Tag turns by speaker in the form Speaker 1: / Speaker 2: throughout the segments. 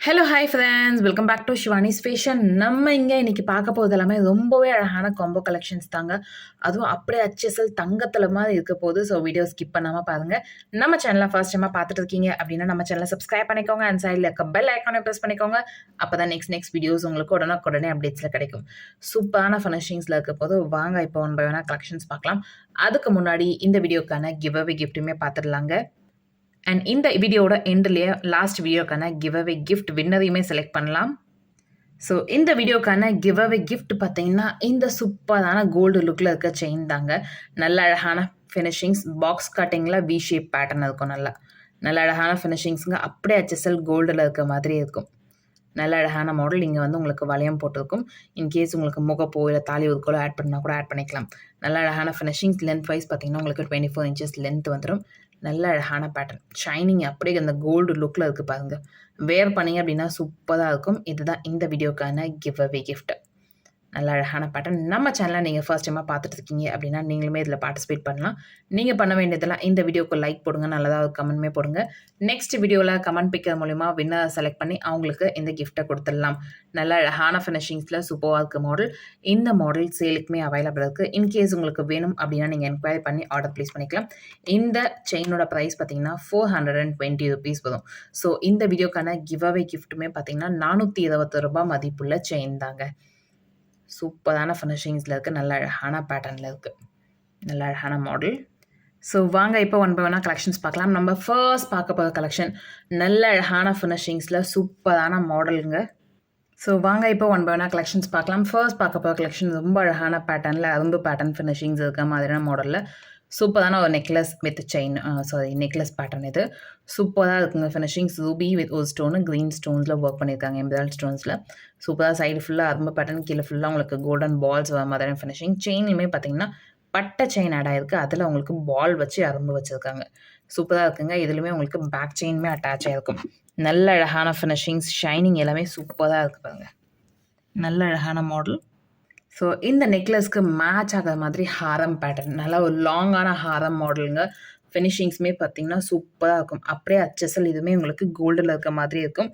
Speaker 1: Hello hi friends welcome back to Shivani's fashion நம்ம இங்கே இன்றைக்கி பார்க்க போகிறது எல்லாமே ரொம்பவே அழகான காம்போ கலெக்ஷன்ஸ் தாங்க. அதுவும் அப்படியே அச்சசல் தங்கத்தில் மாதிரி இருக்க போது ஸோ வீடியோ ஸ்கிப் பண்ணாமல் பாருங்கள் நம்ம சேனலை ஃபர்ஸ்ட் டைமாக பார்த்துட்டு இருக்கீங்க அப்படின்னா நம்ம சேனலை சப்ஸ்கிரைப் பண்ணிக்கோங்க. அண்ட் சைடில் இருக்க பெல் ஐக்கானை ப்ரெஸ் பண்ணிக்கோங்க. அப்போ தான் நெக்ஸ்ட் நெக்ஸ்ட் வீடியோஸ் உங்களுக்கு உடனே உடனே அப்டேட்ஸில் கிடைக்கும். சூப்பரான ஃபினிஷிங்ஸில் இருக்க போது வாங்க இப்போ ஒன் பை ஒன்னாக கலெக்ஷன்ஸ் பார்க்கலாம். அதுக்கு முன்னாடி இந்த வீடியோக்கான கிவ் அவே கிஃப்ட்டுமே பார்த்துடலாங்க. அண்ட் இந்த வீடியோட எண்ட்லேயே லாஸ்ட் வீடியோக்கான கிவ் அவே கிஃப்ட் வின்னரையுமே செலக்ட் பண்ணலாம். ஸோ இந்த வீடியோக்கான கிவ் அவே கிஃப்ட் பார்த்தீங்கன்னா இந்த சூப்பரான கோல்டு லுக்கில் இருக்க செயின் தாங்க. நல்ல அழகான ஃபினிஷிங்ஸ் பாக்ஸ் கட்டிங்கில் வி ஷேப் பேட்டர்ன் இருக்கும் நல்லா. நல்ல அழகான ஃபினிஷிங்ஸுங்க அப்படியே ஹெச்எஸ்எல் கோல்டில் இருக்க மாதிரி இருக்கும். நல்ல அழகான மாடல் இங்கே வந்து உங்களுக்கு வளையம் போட்டிருக்கும். இன்கேஸ் உங்களுக்கு முகப்போ இல்லை தாலி ஒதுக்கோலோ ஆட் பண்ணால் கூட ஆட் பண்ணிக்கலாம். நல்ல அழகான ஃபினிஷிங்ஸ் லென்த் வைஸ் பார்த்தீங்கன்னா உங்களுக்கு டுவெண்ட்டி ஃபோர் இன்ச்சஸ் லென்த் வந்துடும் நல்ல அழகான பேட்டர்ன் ஷைனிங் அப்படியே அந்த கோல்டு லுக்கில் இருக்குது பாருங்கள் வேர் பண்ணிங்க அப்படின்னா சூப்பராக இருக்கும். இதுதான் இந்த வீடியோக்கான கிவ் அவே கிஃப்ட்டு நல்ல அழகான பேட்டர்ன் நம்ம சேனலை நீங்கள் ஃபர்ஸ்ட் டைமாக பார்த்துட்டு இருக்கீங்க அப்படின்னா நீங்களுமே இதில் பார்ட்டிசிபேட் பண்ணலாம். நீங்கள் பண்ண வேண்டியதெல்லாம் இந்த வீடியோக்கு லைக் போடுங்க நல்லதாக ஒரு கமெண்ட்மே போடுங்க. நெக்ஸ்ட் வீடியோவில் கமெண்ட் பிக்கர் மூலிமா வின்னர் செலக்ட் பண்ணி அவங்களுக்கு இந்த கிஃப்ட்டை கொடுத்துடலாம். நல்ல அழகான ஃபினிஷிங்ஸில் சூப்பராக இருக்க மாடல் இந்த மாடல் சேலுக்குமே அவைலபிள் இருக்குது இன்கேஸ் உங்களுக்கு வேணும் அப்படின்னா நீங்கள் என்கொயரி பண்ணி ஆர்டர் ப்ளேஸ் பண்ணிக்கலாம். இந்த செயினோட ப்ரைஸ் பார்த்தீங்கன்னா four hundred and twenty rupees வரும். ஸோ இந்த வீடியோக்கான கிவ் அவே கிஃப்ட்டுமே பார்த்தீங்கன்னா நானூற்றி இருபத்தி ரூபாய் மதிப்புள்ள செயின் தாங்க. சூப்பரான ஃபினிஷிங்ஸில் இருக்குது நல்ல அழகான பேட்டர்னில் இருக்குது நல்ல அழகான மாடல் ஸோ வாங்க இப்போ ஒன் பை ஒன்னாக கலெக்ஷன்ஸ் பார்க்கலாம். நம்ம ஃபர்ஸ்ட் பார்க்க போகிற கலெக்ஷன் நல்ல அழகான ஃபினிஷிங்ஸில் சூப்பரான மாடலுங்க ஸோ வாங்க இப்போ ஒன் பை ஒன்னாக கலெக்ஷன்ஸ் பார்க்கலாம். ஃபர்ஸ்ட் பார்க்க போகிற கலெக்ஷன் ரொம்ப அழகான பேட்டர்னில் அரும்பு பேட்டர்ன் ஃபினிஷிங்ஸ் இருக்க மாதிரியான மாடலில் சூப்பரான ஒரு necklace with chain sorry necklace pattern இது. சூப்பராக இருக்குங்க ஃபினிஷிங்ஸ் ரூபி வித் ஒரு ஸ்டோனு க்ரீன் ஸ்டோன்ஸில் ஒர்க் பண்ணியிருக்காங்க எம்பராய்ட் ஸ்டோன்ஸில் சூப்பராக சைடு ஃபுல்லாக அரும்பு பேட்டர்ன் கீழே ஃபுல்லாக உங்களுக்கு கோல்டன் பால்ஸ் வர மாதிரியான ஃபினிஷிங் செயினுமே பார்த்தீங்கன்னா பட்டை செயின் ஆட் ஆயிருக்கு. அதில் உங்களுக்கு பால் வச்சு அரும்பு வச்சுருக்காங்க. சூப்பராக இருக்குங்க. இதுலையுமே உங்களுக்கு பேக் செயினுமே அட்டாச் ஆகிருக்கும் நல்ல அழகான ஃபினிஷிங்ஸ் ஷைனிங் எல்லாமே சூப்பராக இருக்குது பாருங்கள் நல்ல அழகான மாடல் ஸோ இந்த நெக்லஸ்க்கு மேட்ச் ஆகிற மாதிரி ஹாரம் பேட்டர்ன் நல்லா ஒரு லாங்கான ஹாரம் மாடலுங்க ஃபினிஷிங்ஸுமே பார்த்தீங்கன்னா சூப்பராக இருக்கும். அப்படியே அச்சசல் இதுவுமே உங்களுக்கு கோல்டில் இருக்க மாதிரி இருக்கும்.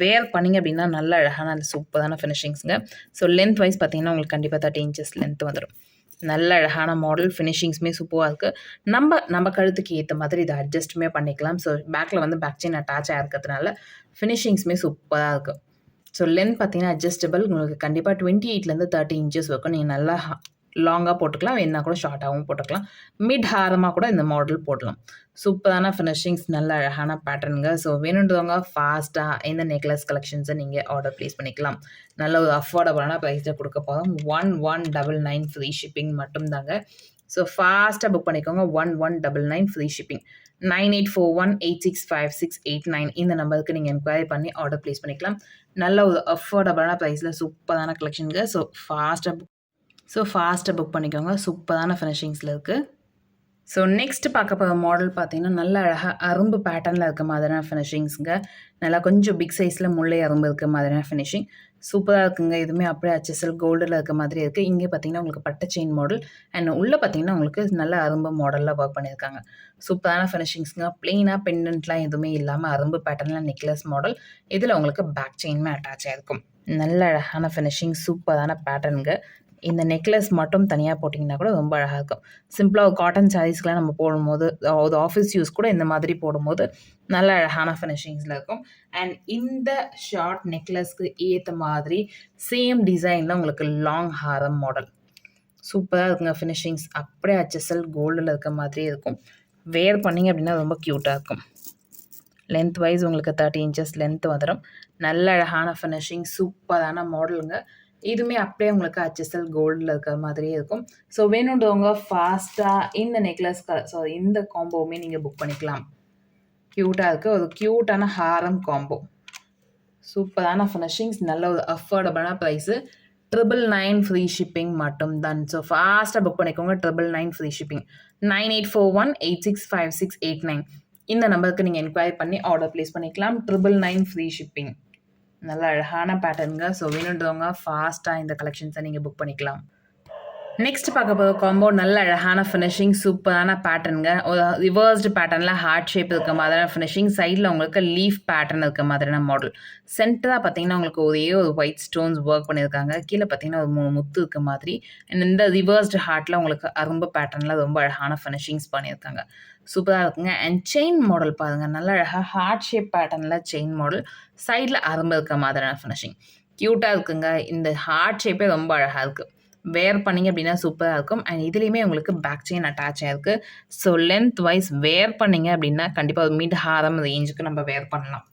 Speaker 1: வேர் பண்ணிங்க அப்படின்னா நல்ல அழகான சூப்பரான ஃபினிஷிங்ஸுங்க ஸோ லென்த் வைஸ் பார்த்தீங்கன்னா உங்களுக்கு கண்டிப்பாக தேர்ட்டி இன்ச்சஸ் லென்த் வந்துடும் நல்ல அழகான மாடல் ஃபினிஷிங்ஸுமே சூப்பராக இருக்குது நம்ம நம்ம கழுத்துக்கு ஏற்ற மாதிரி இதை அட்ஜஸ்ட்டுமே பண்ணிக்கலாம். ஸோ பேக்கில் வந்து பேக் செயின் அட்டாச் ஆகிருக்கிறதுனால ஃபினிஷிங்ஸுமே சூப்பராக இருக்குது ஸோ லென்த் பார்த்தீங்கன்னா அட்ஜஸ்டபிள் உங்களுக்கு கண்டிப்பாக டுவெண்ட்டி எயிட்லேருந்து தேர்ட்டி இன்ச்சஸ் வரைக்கும் நீங்கள் நல்லா லாங்காக போட்டுக்கலாம். வேணா கூட ஷார்ட்டாகவும் போட்டுக்கலாம். மிட் ஹாரமாக கூட இந்த மாடல் போடலாம். சூப்பரான ஃபினிஷிங்ஸ் நல்ல அழகான பேட்டர்னுங்க ஸோ வேணுன்றவங்க ஃபாஸ்ட்டாக இந்த நெக்லஸ் கலெக்ஷன்ஸை நீங்கள் ஆர்டர் ப்ளேஸ் பண்ணிக்கலாம். நல்ல ஒரு அஃபோர்டபுளான ப்ரைஸில் கொடுக்க போகிறோம் one one double nine free shipping மட்டும்தாங்க. ஸோ ஃபாஸ்ட்டாக புக் பண்ணிக்கோங்க. One one double nine free shipping nine eight four one eight six five six eight nine இந்த நம்பருக்கு நீங்கள் என்கொயரி பண்ணி ஆர்டர் ப்ளேஸ் பண்ணிக்கலாம். நல்ல ஒரு அஃபோர்டபுளான ப்ரைஸில் சூப்பரான கலெக்ஷனுங்க ஸோ ஃபாஸ்ட்டாக புக் ஸோ ஃபாஸ்ட்டாக புக் பண்ணிக்கோங்க. சூப்பரான ஃபினிஷிங்ஸில் இருக்குது ஸோ நெக்ஸ்ட் பார்க்க போகிற மாடல் பார்த்தீங்கன்னா நல்ல அழகாக அரும்பு பேட்டர்னில் இருக்க மாதிரியான ஃபினிஷிங்ஸுங்க நல்லா கொஞ்சம் பிக் சைஸில் முல்லை அரும்பு இருக்க மாதிரியான ஃபினிஷிங் சூப்பராக இருக்குங்க. இதுவுமே அப்படியே அச்சசல் கோல்டில் இருக்க மாதிரி இருக்குது இங்கே பார்த்தீங்கன்னா உங்களுக்கு பட்டை செயின் மாடல் அண்ட் உள்ளே பார்த்தீங்கன்னா உங்களுக்கு நல்ல அரும்பு மாடலில் ஒர்க் பண்ணியிருக்காங்க. சூப்பரான ஃபினிஷிங்ஸுங்க ப்ளெயினாக பெண்டன்ட்லாம் எதுவுமே இல்லாமல் அரும்பு பேட்டர்னில் நெக்லஸ் மாடல் இதில் உங்களுக்கு பேக் செயினுமே அட்டாச் ஆகிருக்கும் நல்ல அழகான ஃபினிஷிங் சூப்பரான பேட்டர்னுங்க இந்த நெக்லஸ் மட்டும் தனியாக போட்டிங்கன்னா கூட ரொம்ப அழகாக இருக்கும். சிம்பிளாக ஒரு காட்டன் சாரீஸ்க்கெலாம் நம்ம போடும்போது ஒரு ஆஃபீஸ் யூஸ் கூட இந்த மாதிரி போடும்போது நல்ல அழகான ஃபினிஷிங்ஸில் இருக்கும். அண்ட் இந்த ஷார்ட் நெக்லஸ்க்கு ஏற்ற மாதிரி சேம் டிசைனில் உங்களுக்கு லாங் ஹாரம் மாடல் சூப்பராக இருக்குங்க ஃபினிஷிங்ஸ் அப்படியே அச்சசல் கோல்டில் இருக்க மாதிரியே இருக்கும். வேர் பண்ணிங்க அப்படின்னா ரொம்ப க்யூட்டாக இருக்கும். லென்த் வைஸ் உங்களுக்கு தேர்ட்டி இன்ச்சஸ் லென்த் வந்துடும் நல்ல அழகான ஃபினிஷிங் சூப்பரான மாடலுங்க இதுவுமே அப்படியே உங்களுக்கு ஹச்எஸ்எல் கோல்டில் இருக்கிற மாதிரியே இருக்கும். ஸோ வேணுன்றவங்க ஃபாஸ்ட்டாக இந்த நெக்லஸ் கலர் ஸோ இந்த காம்போவுமே நீங்கள் புக் பண்ணிக்கலாம். க்யூட்டாக இருக்குது ஒரு க்யூட்டான ஹாரம் காம்போ சூப்பரான ஃபினிஷிங்ஸ் நல்ல ஒரு அஃபோர்டபுளான price triple nine free shipping மட்டும்தான். ஸோ ஃபாஸ்ட்டாக புக் பண்ணிக்கோங்க. Triple nine free shipping nine eight four one eight six five six eight nine இந்த நம்பருக்கு நீங்கள் என்கொயரி பண்ணி ஆர்டர் ப்ளேஸ் பண்ணிக்கலாம். ட்ரிபிள் நைன் ஃப்ரீ ஷிப்பிங் நல்ல அழகான பேட்டர்னுங்க ஸோ வேணுன்றவங்க ஃபாஸ்ட்டாக இந்த கலெக்ஷன்ஸை நீங்கள் புக் பண்ணிக்கலாம். நெக்ஸ்ட் பார்க்க போகிற காம்போ நல்ல அழகான ஃபினிஷிங் சூப்பரான பேட்டர்னுங்க ரிவர்ஸ்டு பேட்டர்னில் ஹார்ட் ஷேப் இருக்க மாதிரியான ஃபினிஷிங் சைடில் உங்களுக்கு லீஃப் பேட்டர்ன் இருக்க மாதிரியான மாடல் சென்டராக பார்த்தீங்கன்னா உங்களுக்கு ஒரே ஒரு ஒயிட் ஸ்டோன்ஸ் ஒர்க் பண்ணியிருக்காங்க. கீழே பார்த்தீங்கன்னா ஒரு மூணு முத்து இருக்க மாதிரி. இந்த ரிவர்ஸ்டு ஹார்ட்டில் உங்களுக்கு அரும்பு பேட்டர்னில் ரொம்ப அழகான ஃபினிஷிங்ஸ் பண்ணியிருக்காங்க. சூப்பராக இருக்குங்க. அண்ட் செயின் மாடல் பாருங்கள் நல்ல அழகாக ஹார்ட் ஷேப் பேட்டர்னில் செயின் மாடல் சைடில் அரும்பு இருக்க மாதிரியான ஃபினிஷிங் க்யூட்டாக இருக்குங்க. இந்த ஹார்ட் ஷேப்பே ரொம்ப அழகாக இருக்குது வேர் பண்ணிங்க அப்படின்னா சூப்பராக இருக்கும். அண்ட் இதுலேயுமே உங்களுக்கு பேக் செயின் அட்டாச் ஆகிருக்கு ஸோ லென்த் வைஸ் வேர் பண்ணிங்க அப்படின்னா கண்டிப்பாக ஒரு மீட் ஹாரம் ரேஞ்சுக்கு நம்ம வேர் பண்ணலாம்.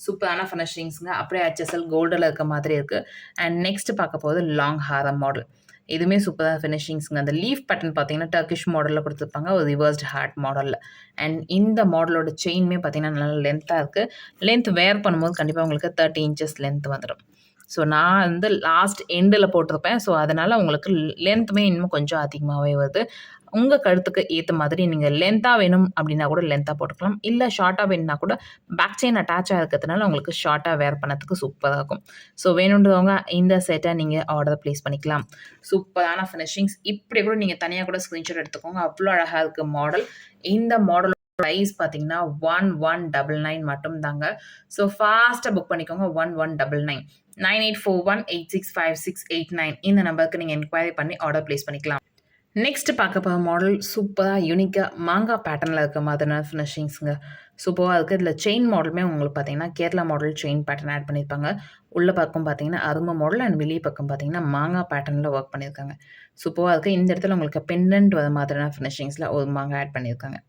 Speaker 1: சூப்பரான ஃபினிஷிங்ஸுங்க அப்படியே ஹெச்எஸ்எல் கோல்டில் இருக்க மாதிரி இருக்குது அண்ட் நெக்ஸ்ட் பார்க்க போகுது லாங் ஹாரம் மாடல் இதுவுமே சூப்பராக ஃபினிஷிங்ஸுங்க அந்த லீஃப் பேட்டர்ன் பார்த்தீங்கன்னா டர்க்கிஷ் மாடலில் கொடுத்துருப்பாங்க. ஒரு ரிவர்ஸ்ட் ஹார்ட் மாடலில் அண்ட் இந்த மாடலோட செயினுமே பார்த்தீங்கன்னா நல்லா லென்த்தாக இருக்குது லென்த் வேர் பண்ணும்போது கண்டிப்பாக உங்களுக்கு தேர்ட்டி இன்ச்சஸ் லென்த் வந்துடும் ஸோ நான் வந்து லாஸ்ட் எண்டில் போட்டிருப்பேன். ஸோ அதனால் உங்களுக்கு லென்த்துமே இன்னும் கொஞ்சம் அதிகமாகவே வருது. உங்கள் கழுத்துக்கு ஏற்ற மாதிரி நீங்கள் லென்த்தாக வேணும் அப்படின்னா கூட லென்த்தாக போட்டுக்கலாம். இல்லை ஷார்ட்டாக வேணும்னா கூட பேக் செயின் அட்டாச் ஆகிறதுனால உங்களுக்கு ஷார்ட்டாக வேர் பண்ணதுக்கு சூப்பராக இருக்கும். ஸோ வேணுன்றவங்க இந்த செட்டை நீங்கள் ஆர்டர் ப்ளேஸ் பண்ணிக்கலாம். சூப்பரான ஃபினிஷிங்ஸ் இப்படி கூட நீங்கள் தனியாக கூட ஸ்க்ரீன்ஷாட் எடுத்துக்கோங்க. அவ்வளோ அழகாக இருக்குது மாடல் இந்த மாடல் ப்ரைஸ் பார்த்தீங்கன்னா ஒன் ஒன் டபுள் நைன் மட்டும் தாங்க ஸோ ஃபாஸ்ட்டாக புக் பண்ணிக்கோங்க. One one double nine nine eight four one eight six five six eight nine இந்த நம்பருக்கு நீங்கள் என்கொயரி பண்ணி ஆர்டர் ப்ளேஸ் பண்ணிக்கலாம். நெக்ஸ்ட் பார்க்க போகிற மாடல் சூப்பராக யூனிக்காக மாங்காய் பேட்டர்னில் இருக்க மாதிரியான ஃபினிஷிங்ஸுங்க சூப்பராக இருக்குது இதில் செயின் மாடலுமே உங்களுக்கு பார்த்தீங்கன்னா Kerala model chain pattern add பண்ணியிருப்பாங்க. உள்ள பக்கம் பார்த்தீங்கன்னா அருமை மாடல் அண்ட் வெளியே பக்கம் பார்த்தீங்கன்னா மாங்காய் பேட்டர்னில் ஒர்க் பண்ணியிருக்காங்க. சூப்பராக இருக்குது இந்த இடத்துல உங்களுக்கு பெண்டன்ட் வர மாதிரியான ஃபினிஷிங்ஸில் ஒரு மாங்காய் ஆட் பண்ணியிருக்காங்க.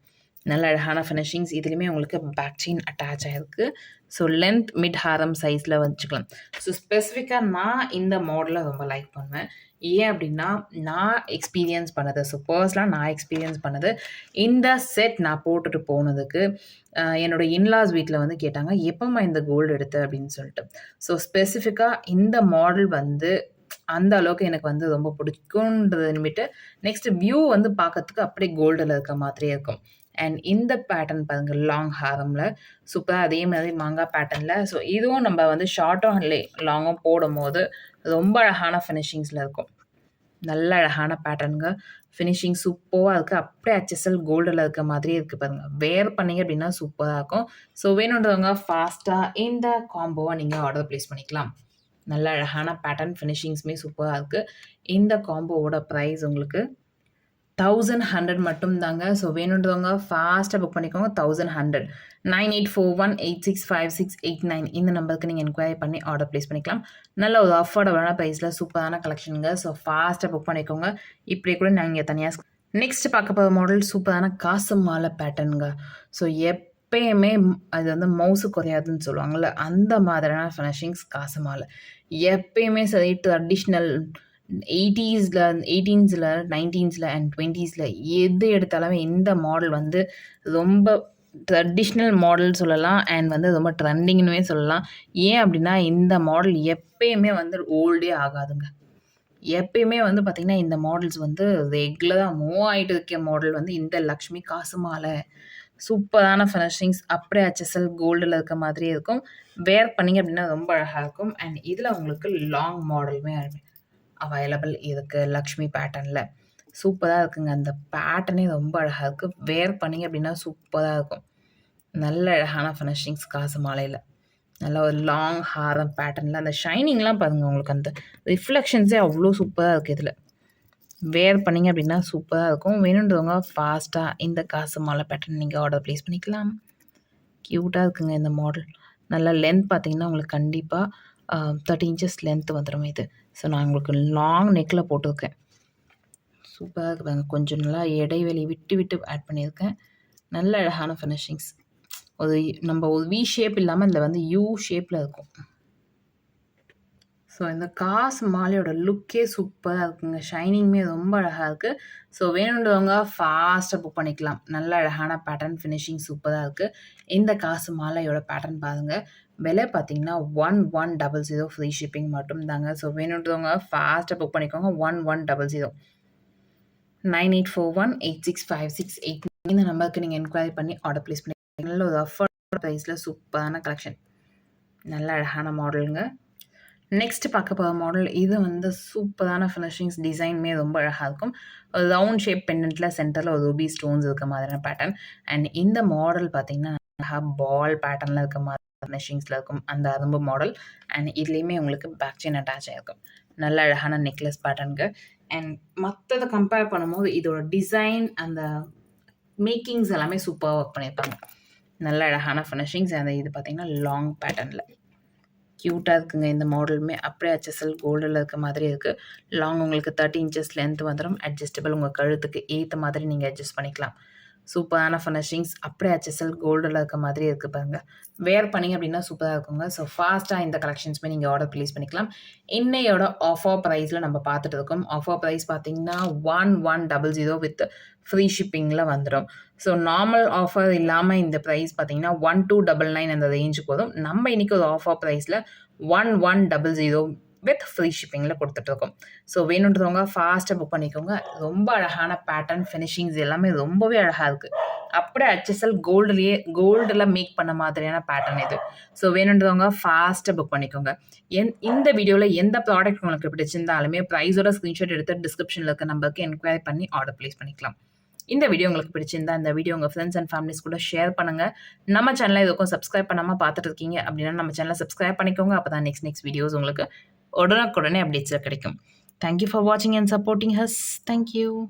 Speaker 1: நல்ல அழகான ஃபினிஷிங்ஸ் இதுலேயுமே உங்களுக்கு பேக் செயின் அட்டாச் ஆகிருக்கு ஸோ லென்த் மிட் ஹாரம் சைஸில் வச்சுக்கலாம். ஸோ ஸ்பெசிஃபிக்காக நான் இந்த மாடலை ரொம்ப லைக் பண்ணுவேன். ஏன் அப்படின்னா நான் எக்ஸ்பீரியன்ஸ் பண்ணது ஸோ பர்ஸ்லாம் நான் எக்ஸ்பீரியன்ஸ் பண்ணது இந்த செட் நான் போட்டுட்டு போனதுக்கு என்னோடய இன்லாஸ் வீட்டில் வந்து கேட்டாங்க எப்போம்மா இந்த கோல்டு எடுத்த? அப்படின்னு சொல்லிட்டு. ஸோ ஸ்பெசிஃபிக்காக இந்த மாடல் வந்து அந்த அளவுக்கு எனக்கு வந்து ரொம்ப பிடிக்குன்றது நிமிட்டு நெக்ஸ்ட் வியூ வந்து பார்க்கறதுக்கு அப்படியே கோல்டில் இருக்க மாதிரியே இருக்கும். அண்ட் இந்த பேட்டர்ன் பாருங்க லாங் ஹாரமில் சூப்பராக அதே மாதிரி மாங்காய் பேட்டர்னில் ஸோ இதுவும் நம்ம வந்து ஷார்ட்டும் இல்லை லாங்கும் போடும் போது ரொம்ப அழகான ஃபினிஷிங்ஸில் இருக்கும். நல்ல அழகான பேட்டர்னுங்க ஃபினிஷிங் சூப்பராக இருக்குது அப்படியே ஹெச்எஸ்எல் கோல்டில் இருக்க மாதிரியே இருக்குது பாருங்கள் வேர் பண்ணிங்க அப்படின்னா சூப்பராக இருக்கும். ஸோ வேணுன்றவங்க ஃபாஸ்ட்டாக இந்த காம்போவை நீங்கள் ஆர்டர் ப்ளேஸ் பண்ணிக்கலாம். நல்ல அழகான பேட்டர்ன் ஃபினிஷிங்ஸுமே சூப்பராக இருக்குது இந்த காம்போவோட ப்ரைஸ் உங்களுக்கு தௌசண்ட் ஹண்ட்ரட் மட்டும் தாங்க ஸோ வேணுன்றவங்க ஃபாஸ்ட்டாக புக் பண்ணிக்கோங்க. Thousand hundred nine eight four one eight six five six eight nine இந்த நம்பருக்கு நீங்கள் என்கொயரி பண்ணி ஆர்டர் ப்ளேஸ் பண்ணிக்கலாம். நல்ல ஒரு அஃபோர்டபுளான ப்ரைஸில் சூப்பரான கலெக்ஷனுங்க ஸோ ஃபாஸ்ட்டாக புக் பண்ணிக்கோங்க. இப்படி கூட நாங்கள் தனியாக நெக்ஸ்ட் பார்க்க போகிற மாடல் சூப்பரான காசு மாலை பேட்டர்னுங்க ஸோ எப்பயுமே அது வந்து மவுசு குறையாதுன்னு சொல்லுவாங்கள்ல அந்த மாதிரியான ஃபினிஷிங்ஸ் காசு மாலை எப்பயுமே சரி ட்ரெடிஷ்னல் எயிட்டிஸில் எயிட்டீன்ஸில் நைன்டீன்ஸில் அண்ட் டுவெண்ட்டீஸில் எது எடுத்தாலுமே இந்த மாடல் வந்து ரொம்ப ட்ரெடிஷ்னல் மாடல் சொல்லலாம் அண்ட் வந்து ரொம்ப ட்ரெண்டிங்னுமே சொல்லலாம். ஏன் அப்படின்னா இந்த மாடல் எப்பயுமே வந்து ஓல்டே ஆகாதுங்க. எப்பயுமே வந்து பார்த்திங்கன்னா இந்த மாடல்ஸ் வந்து ரெகுலராக மூவ் ஆகிட்டு இருக்க மாடல் வந்து இந்த லக்ஷ்மி காசு மாலை சூப்பரான ஃபினிஷிங்ஸ் அப்படியே ஹெச்எஸ்எல் கோல்டில் இருக்க மாதிரியே இருக்கும். வேர் பண்ணிங்க அப்படின்னா ரொம்ப அழகாக இருக்கும். அண்ட் இதில் உங்களுக்கு லாங் மாடலுமே அவைலபிள் இருக்குது லக்ஷ்மி பேட்டர்னில் சூப்பராக இருக்குங்க. அந்த பேட்டர்னே ரொம்ப அழகாக இருக்குது வேர் பண்ணிங்க அப்படின்னா சூப்பராக இருக்கும். நல்ல அழகான ஃபினிஷிங்ஸ் காசு மாலையில். நல்ல ஒரு லாங் ஹாரம் பேட்டர்னில் அந்த ஷைனிங்லாம் பாருங்கள் உங்களுக்கு. அந்த ரிஃப்ளெக்ஷன்ஸே அவ்வளோ சூப்பராக இருக்குது இதில். வேர் பண்ணிங்க அப்படின்னா சூப்பராக இருக்கும். வேணுன்றவங்க ஃபாஸ்ட்டாக இந்த காசு மாலை பேட்டர்ன் நீங்கள் ஆர்டர் ப்ளேஸ் பண்ணிக்கலாம். க்யூட்டாக இருக்குங்க இந்த மாடல் நல்ல லென்த் பார்த்தீங்கன்னா உங்களுக்கு கண்டிப்பாக தேர்ட்டி இன்ச்சஸ் லென்த் வந்துடும் இது. ஸோ நான் உங்களுக்கு லாங் நெக்கில் போட்டிருக்கேன். சூப்பராக இருக்குங்க கொஞ்சம் நல்லா இடைவெளி விட்டு விட்டு ஆட் பண்ணியிருக்கேன். நல்ல அழகான ஃபினிஷிங்ஸ் ஒரு நம்ம ஒரு வி ஷேப் இல்லாமல் இதில் வந்து யூ ஷேப்பில் இருக்கும். ஸோ இந்த காசு மாலையோட லுக்கே சூப்பராக இருக்குங்க. ஷைனிங்குமே ரொம்ப அழகாக இருக்குது ஸோ வேணுன்றவங்க ஃபாஸ்ட்டாக புக் பண்ணிக்கலாம். நல்ல அழகான பேட்டர்ன் ஃபினிஷிங் சூப்பராக இருக்குது இந்த காசு மாலையோட பேட்டர்ன் பாருங்கள் விலை பார்த்தீங்கன்னா one one double zero free shipping மட்டும்தாங்க. ஸோ வேணுன்றவங்க ஃபாஸ்ட்டாக புக் பண்ணிக்கோங்க. One one double zero nine eight four one eight six five six eight இந்த நம்பருக்கு நீங்கள் என்கொயரி பண்ணி ஆர்டர் ப்ளேஸ் பண்ணி நல்ல ஒரு அஃபோர்டபுள் ப்ரைஸில் சூப்பரான கலெக்ஷன் நல்ல அழகான மாடலுங்க நெக்ஸ்ட் பார்க்க போகிற மாடல் இது வந்து சூப்பரான ஃபினிஷிங்ஸ் டிசைனுமே ரொம்ப அழகாக இருக்கும். ரவுண்ட் ஷேப் பெண்டன்ட்டில் சென்டரில் ஒரு ரூபி ஸ்டோன்ஸ் இருக்க மாதிரியான பேட்டர்ன் அண்ட் இந்த மாடல் பார்த்தீங்கன்னா அழகாக பால் பேட்டர்னில் இருக்க மாதிரி ஃபினிஷிங்ஸில் இருக்கும். அந்த அரும்பு மாடல் அண்ட் இதுலேயுமே உங்களுக்கு பேக் செயின் அட்டாச் ஆகிருக்கும் நல்ல அழகான நெக்லஸ் பேட்டர்னுக்கு அண்ட் மற்றதை கம்பேர் பண்ணும்போது இதோட டிசைன் அந்த மேக்கிங்ஸ் எல்லாமே சூப்பராக ஒர்க் பண்ணியிருப்பாங்க. நல்ல அழகான ஃபினிஷிங்ஸ் அந்த இது பார்த்திங்கன்னா லாங் பேட்டர்னில் க்யூட்டாக இருக்குங்க இந்த மாடலுமே அப்படியே ஹெச்எஸ்எல் கோல்டில் இருக்க மாதிரி இருக்குது லாங் உங்களுக்கு தேர்ட்டி இன்ச்சஸ் லென்த் வந்துடும் அட்ஜஸ்டபிள் உங்கள் கழுத்துக்கு ஏற்ற மாதிரி நீங்கள் அட்ஜஸ்ட் பண்ணிக்கலாம். சூப்பரான ஃபினிஷிங்ஸ் அப்படியே ஹெச்எஸ்எல் கோல்டில் இருக்க மாதிரி இருக்குது பாருங்க. வேர் பண்ணிங்க அப்படின்னா சூப்பராக இருக்குங்க. ஸோ ஃபாஸ்ட்டாக இந்த கலெக்ஷன்ஸுமே நீங்கள் ஆர்டர் ப்ளேஸ் பண்ணிக்கலாம். இன்னையோட ஆஃபர் ப்ரைஸில் நம்ம பார்த்துட்டு இருக்கோம். ஆஃபர் ப்ரைஸ் பார்த்தீங்கன்னா one one double zero with free ஷிப்பிங்கில் வந்துடும் ஸோ நார்மல் ஆஃபர் இல்லாமல் இந்த ப்ரைஸ் பார்த்தீங்கன்னா ஒன் டூ டபுள் நைன் அந்த ரேஞ்சுக்கு போதும். நம்ம இன்றைக்கி ஒரு ஆஃபர் ப்ரைஸில் one one double zero with free ஷிப்பிங்கில் கொடுத்துட்ருக்கோம். ஸோ வேணுன்றவங்க ஃபாஸ்ட்டாக புக் பண்ணிக்கோங்க. ரொம்ப அழகான பேட்டர்ன் ஃபினிஷிங்ஸ் எல்லாமே ரொம்பவே அழகாக இருக்குது அப்படியே ஹெச்எஸ்எல் கோல்டுலேயே கோல்டில் மேக் பண்ண மாதிரியான பேட்டர்ன் இது. ஸோ வேணுன்றவங்க ஃபாஸ்ட்டாக புக் பண்ணிக்கோங்க. என் இந்த வீடியோவில் எந்த ப்ராடக்ட் உங்களுக்கு பிடிச்சிருந்தாலுமே ப்ரைஸோட ஸ்க்ரீன்ஷாட் எடுத்து டிஸ்கிரிப்ஷனில் இருக்க நம்பருக்கு என்கொயரி பண்ணி ஆர்டர் ப்ளேஸ் பண்ணிக்கலாம். இந்த வீடியோ உங்களுக்கு பிடிச்சிருந்தா இந்த வீடியோ உங்கள் ஃப்ரெண்ட்ஸ் அண்ட் ஃபேமிலிஸ் கூட ஷேர் பண்ணுங்கள் நம்ம சேனலை இதுக்கும் சப்ஸ்கிரைப் பண்ணாமல் பார்த்துட்டு இருக்கீங்க அப்படின்னா நம்ம சேனலை சப்ஸ்கிரைப் பண்ணிக்கோங்க. அப்போ தான் நெக்ஸ்ட் நெக்ஸ்ட் வீடியோஸ் உங்களுக்கு உடனுக்குடனே அப்டேட்ஸில் கிடைக்கும். தேங்க்யூ ஃபார் வாட்சிங் and supporting us thank you